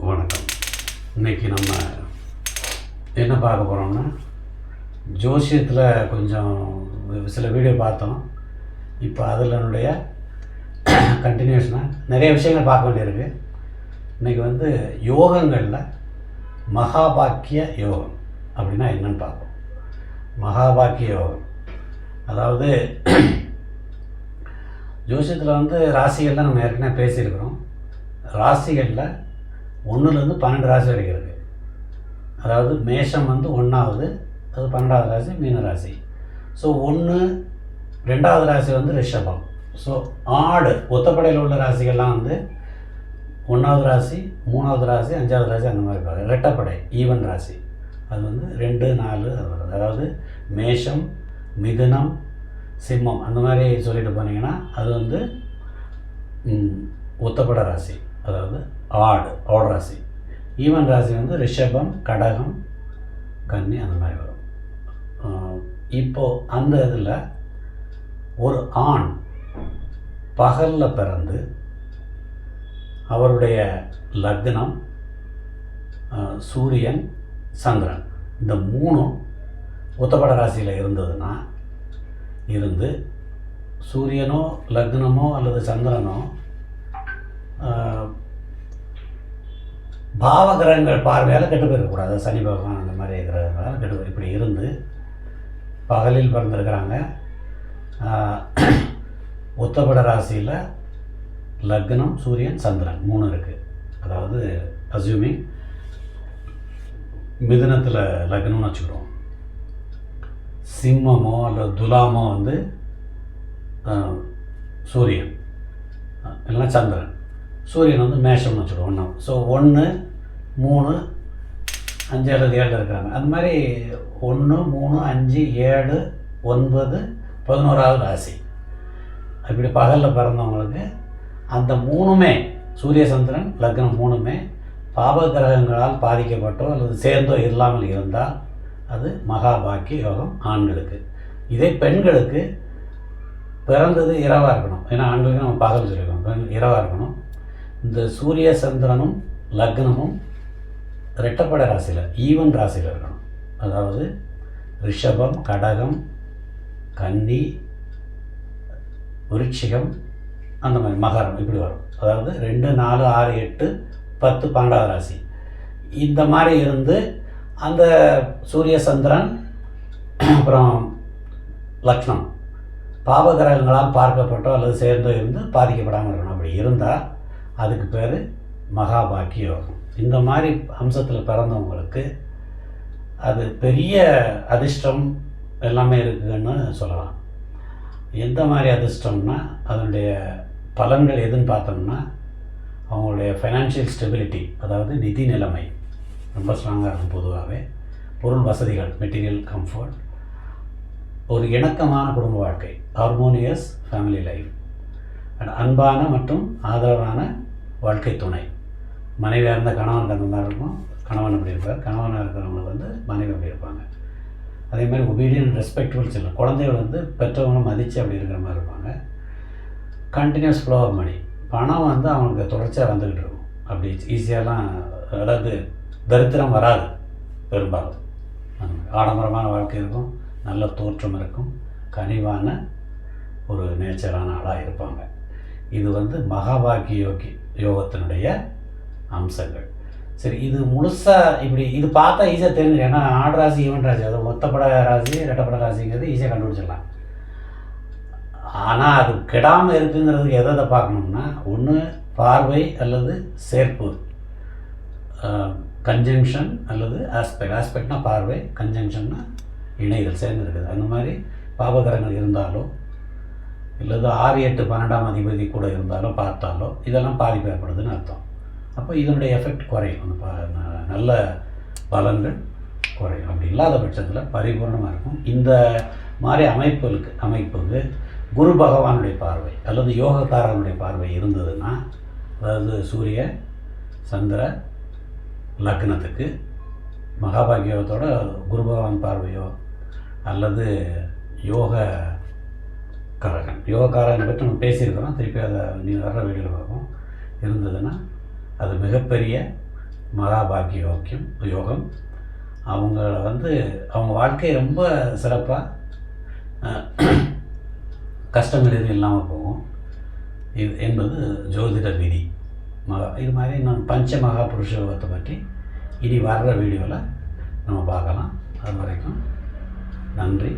வணக்கம். இன்னைக்கு நம்ம என்ன பார்க்க போகிறோம்னா ஜோசியத்தில் கொஞ்சம் சில வீடியோ பார்த்தோம். இப்போ அதனுடைய கண்டினியூஷனாக நிறைய விஷயங்கள் பார்க்க வேண்டியிருக்கு. இன்றைக்கி வந்து யோகங்களில் மகாபாக்கிய யோகம் அப்படின்னா என்னன்னு பார்ப்போம். மகாபாக்கிய யோகம். அதாவது ஜோசியத்தில் வந்து ராசிகள்லாம் நம்ம ஏற்கனவே பேசியிருக்கிறோம். ராசிகளில் ஒன்றுலேருந்து பன்னெண்டு ராசி வரைக்கும் இருக்குது அதாவது மேஷம் வந்து ஒன்றாவது அது பன்னெண்டாவது ராசி மீன ராசி. ஸோ ஒன்று ரெண்டாவது ராசி வந்து ரிஷபம். ஸோ ஆடு ஒத்தப்படையில் உள்ள ராசிகள்லாம் வந்து ஒன்றாவது ராசி மூணாவது ராசி அஞ்சாவது ராசி அந்த மாதிரி இருப்பாங்க ரெட்டப்படை ஈவன் ராசி. அது வந்து ரெண்டு நாலு அது வருது அதாவது மேஷம் மிதுனம் சிம்மம் அந்த மாதிரி சொல்லிட்டு போனீங்கன்னா அது வந்து ஒத்தப்பட ராசி. அதாவது ஆடு ஆடு ராசி. ஈவன் ராசி வந்து ரிஷபம் கடகம் கன்னி அந்த மாதிரி வரும். இப்போது அந்த இதில் ஒரு ஆண் பகலில் பிறந்து அவருடைய லக்னம் சூரியன் சந்திரன். இந்த மூணும் உத்தப்பட ராசியில் இருந்ததுன்னா இருந்து சூரியனோ லக்னமோ அல்லது சந்திரனோ பாவகிரகங்கள் பார்வையால் கெட்டு போயிருக்கக்கூடாது சனி பகவான் அந்த மாதிரி கிரகங்களால் கெட்டு போய் இப்படி இருந்து பகலில் பிறந்திருக்கிறாங்க. உத்தபட ராசியில் லக்னம் சூரியன் சந்திரன் மூணு இருக்குது அதாவது அசியூமிங் மிதுனத்தில் லக்னம்னு வச்சுக்கிடுவோம். சிம்மமோ அல்லது துலாமோ வந்து சூரியன் இல்லைன்னா சந்திரன். சூரியன் வந்து மேஷம்னு வச்சுடும் ஒன்று ஸோ ஒன்று மூணு அஞ்சு அல்லது ஏழு இருக்காங்க. அந்த மாதிரி ஒன்று மூணு அஞ்சு ஏழு ஒன்பது பதினோராவது ராசி. அப்படி பகலில் பிறந்தவங்களுக்கு அந்த மூணுமே சூரிய சந்திரன் லக்னம் மூணுமே பாப கிரகங்களால் பாதிக்கப்பட்டோ அல்லது சேர்ந்தோ இல்லாமல் இருந்தால் அது மகாபாக்கிய யோகம் ஆண்களுக்கு. இதே பெண்களுக்கு பிறந்தது இரவாக இருக்கணும். ஏன்னா ஆண்களுக்கு நம்ம பகல் சொல்லியிருக்கோம். பெண் இரவாக இருக்கணும். இந்த சூரிய சந்திரனும் லக்னமும் ரெட்டப்படை ராசியில் ஈவன் ராசியில் இருக்கணும். அதாவது ரிஷபம் கடகம் கன்னி விருட்சிகம் அந்த மாதிரி மகரம் இப்படி வரும். அதாவது ரெண்டு நாலு ஆறு எட்டு பத்து பன்னெண்டாவது ராசி. இந்த மாதிரி இருந்து அந்த சூரிய சந்திரன் அப்புறம் லக்னம். பாவகிரகங்களால் பார்க்கப்பட்டோ அல்லது சேர்ந்தோ இருந்து பாதிக்கப்படாமல் இருக்கணும். அப்படி இருந்தால் அதுக்கு பேர் மகாபாக்கிய யோகம் இந்த மாதிரி அம்சத்தில் பிறந்தவங்களுக்கு அது பெரிய அதிர்ஷ்டம் எல்லாமே இருக்குன்னு சொல்லலாம். எந்த மாதிரி அதிர்ஷ்டம்னா அதனுடைய பலன்கள் எதுன்னு பார்த்தோம்னா அவங்களுடைய ஃபைனான்ஷியல் ஸ்டெபிலிட்டி அதாவது நிதி நிலைமை ரொம்ப ஸ்ட்ராங்காக இருக்கும் பொதுவாகவே பொருள் வசதிகள் மெட்டீரியல் கம்ஃபர்ட் ஒரு இணக்கமான குடும்ப வாழ்க்கை ஹார்மோனியஸ் ஃபேமிலி லைஃப் அண்ட் அன்பான மற்றும் ஆதரவான வாழ்க்கை துணை. மனைவியாக இருந்த கணவன் அந்த மாதிரி இருக்கும். கணவன் அப்படி இருப்பார். கணவனாக இருக்கிறவங்க வந்து மனைவி அப்படி இருப்பாங்க. அதே மாதிரி ஒபீடியன் ரெஸ்பெக்ட்ஃபுல் சொல்லலாம் குழந்தைகள் வந்து பெற்றவங்களும் மதித்து அப்படி இருக்கிற மாதிரி இருப்பாங்க. கண்டினியூஸ் ஃப்ளோ ஆஃப் மணி பணம் வந்து அவங்களுக்கு தொடர்ச்சியாக வந்துக்கிட்டு இருக்கும். அப்படி ஈஸியாகலாம் அதாவது தரித்திரம் வராது பெரும்பாலும். ஆடம்பரமான வாழ்க்கை இருக்கும். நல்ல தோற்றம் இருக்கும். கனிவான ஒரு நேச்சரான ஆளாக இருப்பாங்க. இது வந்து மகாபாகிய யோகி யோகத்தினுடைய அம்சங்கள். சரி இது முழுசாக இப்படி இது பார்த்தா ஈஸியாக தெரிஞ்சு ஏன்னா ஆடு ராசி ஈவன் ராசி அது ஒத்தப்பட ராசி ரெட்டப்பட ராசிங்கிறது ஈஸியாக கண்டுபிடிச்சிடலாம். ஆனால் அது கெடாமல் இருக்குங்கிறதுக்கு எதை எதை பார்க்கணும்னா ஒன்று பார்வை அல்லது சேர்ப்பு. கன்ஜங்ஷன் அல்லது ஆஸ்பெக்ட் ஆஸ்பெக்ட்னா பார்வை கன்ஜங்ஷன்னா இணைகள் சேர்ந்து இருக்குது அந்த மாதிரி பாபகரங்கள் இருந்தாலும் இல்லது ஆறு எட்டு பன்னெண்டாம் அதிபதி கூட இருந்தாலோ பார்த்தாலோ இதெல்லாம் பாதிப்பு ஏற்படுதுன்னு அர்த்தம். அப்போ இதனுடைய எஃபெக்ட் குறையும். அந்த ப- ந- நல்ல பலன்கள் குறையும். அப்படி இல்லாத பட்சத்தில் பரிபூர்ணமாக இருக்கும். இந்த மாதிரி அமைப்புகளுக்கு அமைப்புக்கு குரு பகவானுடைய பார்வை அல்லது யோகக்காரனுடைய பார்வை இருந்ததுன்னா அதாவது சூரிய சந்திர லக்னத்துக்கு மகாபாகியோகத்தோட குரு பகவான் பார்வையோ அல்லது யோக காரகன் யோகக்காரனை பற்றி நம்ம பேசியிருக்கிறோம். திருப்பி அதை நீ வர்ற வீடியோவில் பார்ப்போம். இருந்ததுன்னா அது மிகப்பெரிய மகாபாகிய யோக்கியம் யோகம். அவங்கள வந்து அவங்க வாழ்க்கை ரொம்ப சிறப்பாக கஷ்டங்கள் எதுவும் இல்லாமல் போகும். இது என்பது ஜோதிட விதி. மகா இது மாதிரி நான் பஞ்ச மகா புருஷ யோகத்தை பற்றி இனி வர்ற வீடியோவில் நம்ம பார்க்கலாம். அது வரைக்கும் நன்றி.